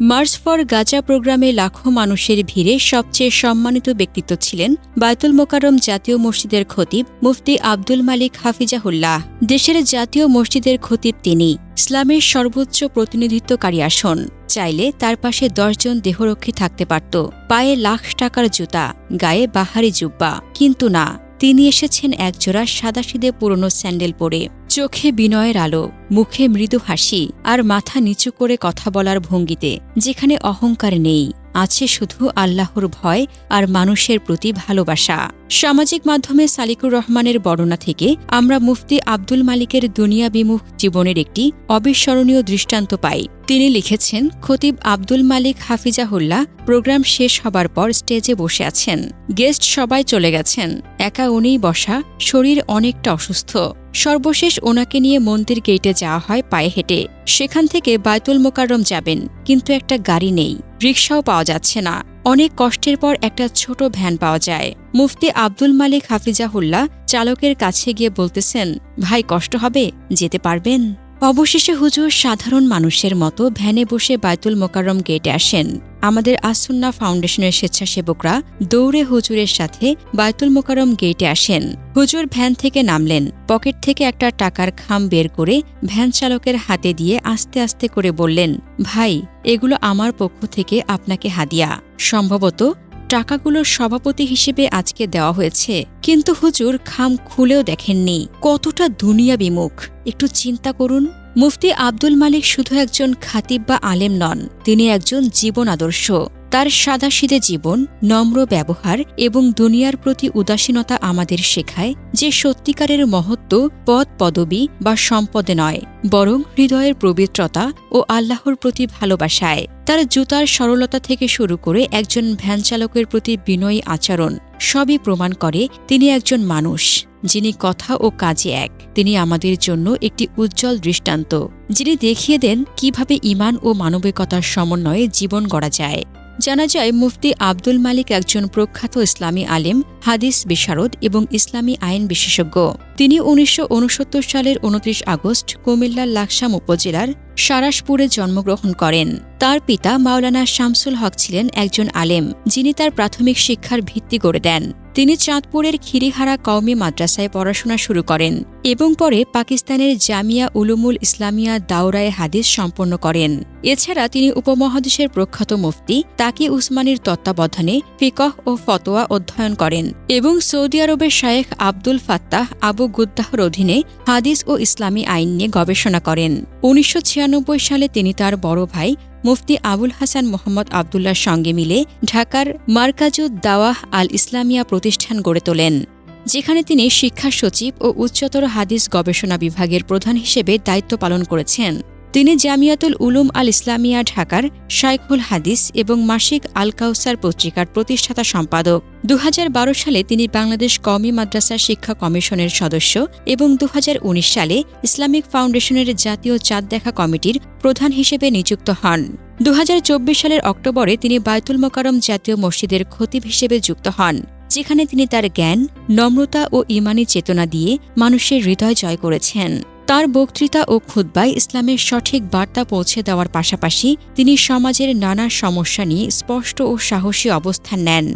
March for Gaza প্রোগ্রামে লাখো মানুষের ভিড়ে সবচেয়ে সম্মানিত ব্যক্তিত্ব ছিলেন বায়তুল মোকারম জাতীয় মসজিদের খতিব মুফতি আব্দুল মালিক হাফিজাহুল্লাহ। দেশের জাতীয় মসজিদের খতিব তিনি ইসলামের সর্বোচ্চ প্রতিনিধিত্বকারী আসন। চাইলে তার পাশে দশজন দেহরক্ষী থাকতে পারত। পায়ে লাখ টাকার জুতা, গায়ে বাহারি জুব্বা। কিন্তু না, তিনি এসেছেন একজোড়া সাদাসিদে পুরনো স্যান্ডেল পরে। চোখে বিনয়ের আলো, মুখে মৃদু হাসি আর মাথা নিচু করে কথা বলার ভঙ্গিতে, যেখানে অহংকার নেই। আছে শুধু আল্লাহর ভয় আর মানুষের প্রতি ভালোবাসা। সামাজিক মাধ্যমে সালিকুর রহমানের বর্ণনা থেকে আমরা মুফতি আব্দুল মালিকের দুনিয়া বিমুখ জীবনের একটি অবিস্মরণীয় দৃষ্টান্ত পাই। তিনি লিখেছেন, খতিব আব্দুল মালিক হাফিজাহুল্লাহ প্রোগ্রাম শেষ হবার পর স্টেজে বসে আছেন। গেস্ট সবাই চলে গেছেন। একা উনিই বসা শরীর অনেকটা অসুস্থ। সর্বশেষ ওনাকে নিয়ে মন্দির গেটে যাওয়া হয় পায়ে হেঁটে। সেখান থেকে বায়তুল মোকাররম যাবেন, কিন্তু একটা গাড়ি নেই। রিকশাও পাওয়া যাচ্ছে না। অনেক কষ্টের পর একটা ছোট ভ্যান পাওয়া যায়। মুফতি আব্দুল মালিক হাফিজাহুল্লাহ চালকের কাছে গিয়ে বলতেছেন, ভাই, কষ্ট হবে? যেতে পারবেন? অবশেষে হুজুর সাধারণ মানুষের মতো ভ্যানে বসে বায়তুল মোকারম গেটে আসেন। আমাদের আসুন্না ফাউন্ডেশনের স্বেচ্ছাসেবকরা দৌড়ে হুজুরের সাথে বায়তুল মোকাররম গেটে আসেন। হুজুর ভ্যান থেকে নামলেন। পকেট থেকে একটা টাকার খাম বের করে ভ্যান চালকের হাতে দিয়ে আস্তে আস্তে করে বললেন, ভাই, এগুলো আমার পক্ষ থেকে আপনাকে হাদিয়া। সম্ভবত টাকাগুলোর সভাপতি হিসেবে আজকে দেওয়া হয়েছে। কিন্তু হুজুর খাম খুলেও দেখেননি। কতটা দুনিয়া বিমুখ একটু চিন্তা করুন। মুফতি আব্দুল মালিক শুধু একজন খাতিব বা আলেম নন তিনি একজন জীবন আদর্শ। তার সাদাসিদে জীবন, নম্র ব্যবহার এবং দুনিয়ার প্রতি উদাসীনতা আমাদের শেখায় যে সত্যিকারের মহত্ব পদ পদবি বা সম্পদে নয়, বরং হৃদয়ের পবিত্রতা ও আল্লাহর প্রতি ভালোবাসায়। তার জুতার সরলতা থেকে শুরু করে একজন ভ্যান চালকের প্রতি বিনয়ী আচরণ সবই প্রমাণ করে তিনি একজন মানুষ, যিনি কথা ও কাজে এক। তিনি আমাদের জন্য একটি উজ্জ্বল দৃষ্টান্ত, যিনি দেখিয়ে দেন কীভাবে ইমান ও মানবিকতার সমন্বয়ে জীবন গড়া যায়। জানা যায় মুফতি আব্দুল মালিক একজন প্রখ্যাত ইসলামী আলেম, হাদিস বিশারদ এবং ইসলামী আইন বিশেষজ্ঞ। তিনি উনিশশো উনসত্তর সালের উনত্রিশ আগস্ট কুমিল্লার লাকসাম উপজেলার সারাসপুরে জন্মগ্রহণ করেন। তার পিতা মাওলানা শামসুল হক ছিলেন একজন আলেম, যিনি তার প্রাথমিক শিক্ষার ভিত্তি গড়ে দেন। তিনি চাঁদপুরের খিরিহারা কওমি মাদ্রাসায় পড়াশোনা শুরু করেন এবং পরে পাকিস্তানের জামিয়া উলুমুল ইসলামিয়া দাওরায়ে হাদিস সম্পন্ন করেন। এছাড়া তিনি উপমহাদেশের প্রখ্যাত মুফতি তাকি উসমানীর তত্ত্বাবধানে ফিকহ ও ফতোয়া অধ্যয়ন করেন এবং সৌদি আরবের শায়েখ আব্দুল ফাত্তাহ আবু গুদ্দাহর অধীনে হাদিস ও ইসলামী আইন নিয়ে গবেষণা করেন। উনিশশো ছিয়ানব্বই সালে তিনি তার বড় ভাই মুফতি আবুল হাসান মোহাম্মদ আবদুল্লার সঙ্গে মিলে ঢাকার মার্কাজুদ দাওয়াহ আল ইসলামিয়া প্রতিষ্ঠান গড়ে তোলেন, যেখানে তিনি শিক্ষা সচিব ও উচ্চতর হাদিস গবেষণা বিভাগের প্রধান হিসেবে দায়িত্ব পালন করেছেন। তিনি জামিয়াতুল উলুম আল ইসলামিয়া ঢাকার শাইখুল হাদিস এবং মাসিক আল কাউসার পত্রিকার প্রতিষ্ঠাতা সম্পাদক। দু হাজার বারো সালে তিনি বাংলাদেশ কওমি মাদ্রাসা শিক্ষা কমিশনের সদস্য এবং দুহাজার উনিশ সালে ইসলামিক ফাউন্ডেশনের জাতীয় চাঁদ দেখা কমিটির প্রধান হিসেবে নিযুক্ত হন। দু হাজার চব্বিশ সালের অক্টোবরে তিনি বায়তুল মোকারম জাতীয় মসজিদের খতিব হিসেবে যুক্ত হন, যেখানে তিনি তার জ্ঞান, নম্রতা ও ইমানি চেতনা দিয়ে মানুষের হৃদয় জয় করেছেন। তার বক্তৃতা ও খুদ্বায় ইসলামের সঠিক বার্তা পৌঁছে দেওয়ার পাশাপাশি তিনি সমাজের নানা সমস্যা নিয়ে স্পষ্ট ও সাহসী অবস্থান নেন।